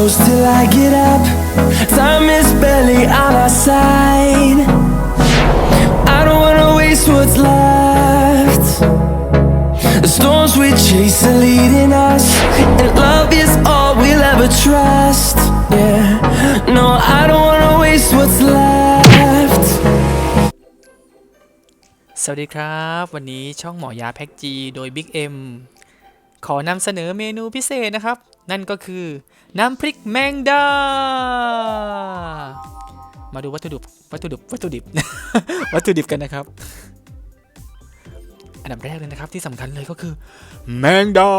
close till I get up Time is barely on our side. I don't wanna waste what's left. The storms we chase are leading us, and love is all we'll ever trust. Yeah, no, I don't wanna waste what's left. สวัสดีครับ วันนี้ช่องหมอยาแพ็กจี โดย Big M ขอนำเสนอเมนูพิเศษนะครับ นั่นก็คือน้ำพริกแมงดา มาดูวัตถุดิบวัตถุดิบวัตถุดิบวัตถุดิบกันนะครับ อันดับแรกเลยนะครับที่สำคัญเลยก็คือ แมงดา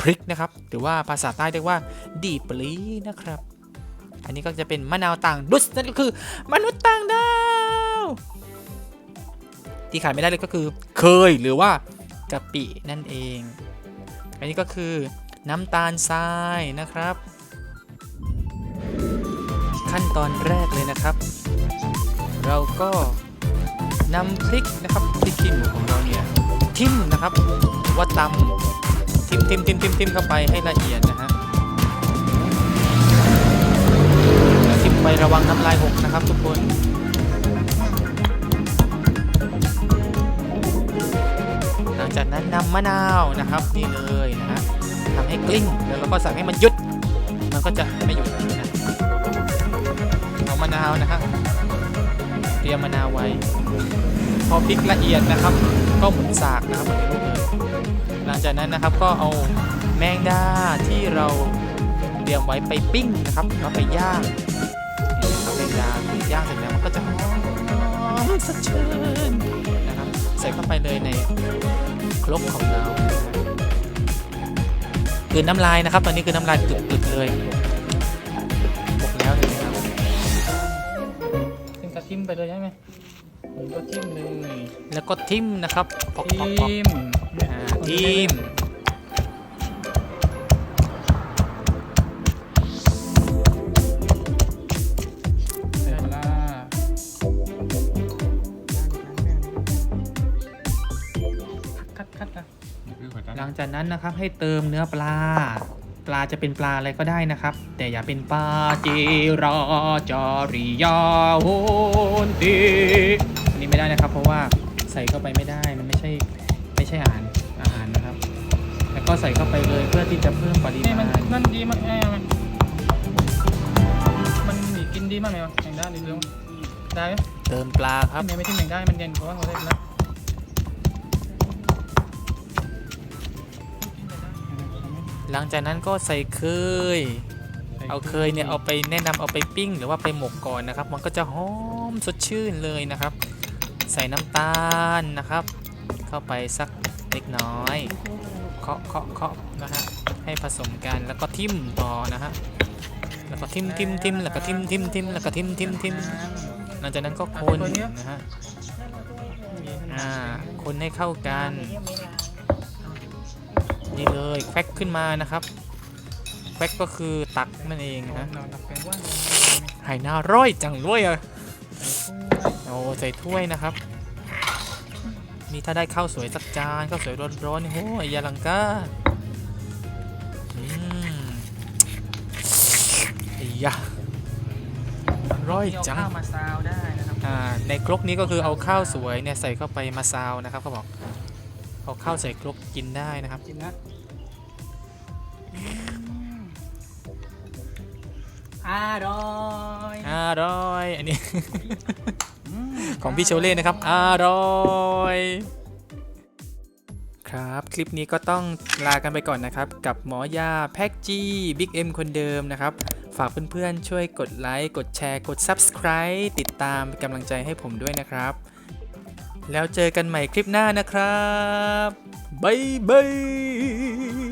พริกนะครับ หรือว่าภาษาใต้เรียกว่าดีปลีนะครับ อันนี้ก็จะเป็นมะนาวต่างดุสนั่นก็คือ มนุษย์ต่างดาวที่ขายไม่ได้เลยก็คือ เคยหรือว่ากะปินั่นเอง อันนี้ก็คือน้ำตาลทรายนะครับ ขั้นตอนแรกเลยนะครับ เราก็นำพริกนะครับพริกขี้หนูของเราเนี่ยทิมนะครับว่าตำทิมทิมทิมทิมทิมเข้าไปให้ละเอียดนะฮะ ลังจากนั้นนำมะนาวนะครับนี่เลยนะฮะทำให้กลิ้งแล้วเราก็สั่งให้มันหยุด มันก็จะไม่หยุดนะเอามะนาวนะฮะเตรียมมะนาวไว้ พอพริกละเอียดนะครับ ก็หมุนสากนะครับเหมือนในรูปเลยหลังจากนั้นนะครับก็เอาแมงดาที่เราเตรียมไว้ไปปิ้งนะครับแล้วไปย่างแมงดาย่างเสร็จแล้วมันก็จะหอมสดชื่น ส่เข้าไปเลยในครกของเราคือน้ำลายนะครับ ตอนนี้คือน้ำลายตึกๆเลยบอกแล้วเห็นไหมครับขึ้นกระทิมไปเลยใช่ไหมผมก็ทิมเลยแล้วก็ทิมนะครับพอกๆๆทีมอ่าทิม จากนั้นนะครับให้เติมเนื้อปลา ปลาจะเป็นปลาอะไรก็ได้นะครับ แต่อย่าเป็นปลาเจราจาริยาโหนติอันนี้ไม่ได้นะครับ เพราะว่าใส่เข้าไปไม่ได้มันไม่ใช่ไม่ใช่อาหารอาหารนะครับ แล้วก็ใส่เข้าไปเลยเพื่อที่จะเพิ่มปรินี่มามันณนั่นดีมากแอมันมันมีกินดีมากเลยวะแข่งได้หรือเปล่าได้ไหมเติมปลาครับทำไมไม่ที่แข่งได้มันเย็นเพราะว่าเราได้แล้ว หลังจากนั้นก็ใส่เคย เอาเคยเนี่ยเอาไปแนะนำเอาไปปิ้ง หรือว่าไปหมกก่อนนะครับ มันก็จะหอมสดชื่นเลยนะครับ ใส่น้ำตาลนะครับ เข้าไปสักเล็กน้อยเคาะเคาะเคาะนะฮะให้ผสมกันแล้วก็ทิ่มต่อนะฮะแล้วก็ทิ่มทิ่มทิ่มแล้วก็ทิ่มทิ่มทิ่มแล้วก็ทิ่มทิ่มทิ่มหลังจากนั้นก็คนนะฮะอ่าคนให้เข้ากัน นี่เลยแควกขึ้นมานะครับแควกก็คือตักนั่นเองนะเราดับเป็นว่าไหหน้าร้อยจังด้วยอะโอ้ใส่ถ้วยนะครับ นี่ถ้าได้ข้าวสวยสักจานข้าวสวยร้อนๆนี่โอ้ยอยาลังกาอืมไอ้ยะอร้อยเอาจังข้าวมาซาวได้นะครับอ่าในครกนี้ก็คือเอาข้าวสวยเนี่ยใส่เข้าไปมาซาวนะครับเขาบอก เอาข้าวใส่ครกกินได้นะครับ กินนะอร่อยอร่อย อันนี้ ของพี่โชเล่นะครับ อร่อย ครับ คลิปนี้ก็ต้องลากันไปก่อนนะครับ กับหมอยาแพ็กจีบิ๊กเอ็มคนเดิมนะครับ ฝากเพื่อนๆ ช่วยกดไลค์ กดแชร์ กด Subscribe ติดตามเป็นกำลังใจให้ผมด้วยนะครับ แล้วเจอกันใหม่คลิปหน้านะครับ บ๊ายบาย